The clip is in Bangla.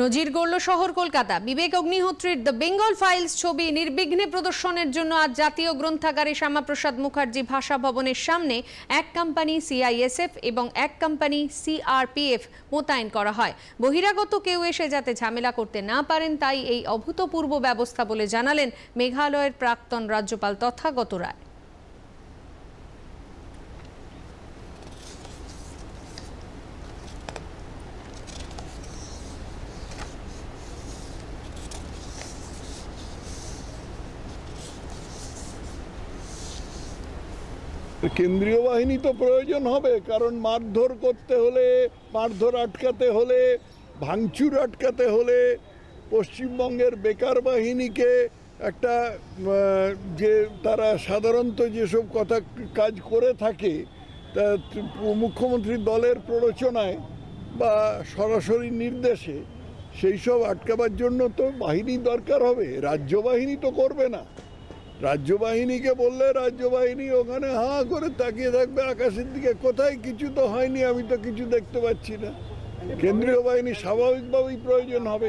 নজির গড়ল শহর কলকাতা। বিবেক অগ্নিহোত্রীর দ্য বেঙ্গল ফাইলস ছবি নির্বিঘ্নে প্রদর্শনের জন্য আজ জাতীয় গ্রন্থাগারে শ্যামাপ্রসাদ মুখার্জি ভাষা ভবনের সামনে এক কোম্পানি সিআইএসএফ এবং এক কোম্পানি সিআরপিএফ মোতায়েন করা হয়। বহিরাগত কেউ এসে যাতে ঝামেলা করতে না পারেন, তাই এই অভূতপূর্ব ব্যবস্থা বলে জানালেন মেঘালয়ের প্রাক্তন রাজ্যপাল তথাগত রায়। কেন্দ্রীয় বাহিনী তো প্রয়োজন হবে, কারণ মারধর করতে হলে, মারধর আটকাতে হলে, ভাঙচুর আটকাতে হলে পশ্চিমবঙ্গের বেকার বাহিনীকে একটা যে তারা সাধারণত যেসব কথা কাজ করে থাকে, তা মুখ্যমন্ত্রীর দলের প্ররোচনায় বা সরাসরি নির্দেশে সেই সব আটকাবার জন্য তো বাহিনী দরকার হবে, রাজ্য বাহিনী তো করবে না। রাজ্য বাহিনীকে বললে রাজ্য বাহিনী ওখানে হা করে তাকিয়ে থাকবে আকাশের দিকে। কোথায়? কিছু তো হয়নি আমি তো কিছু দেখতে পাচ্ছি না। কেন্দ্রীয় বাহিনী স্বাভাবিকভাবেই প্রয়োজন হবে।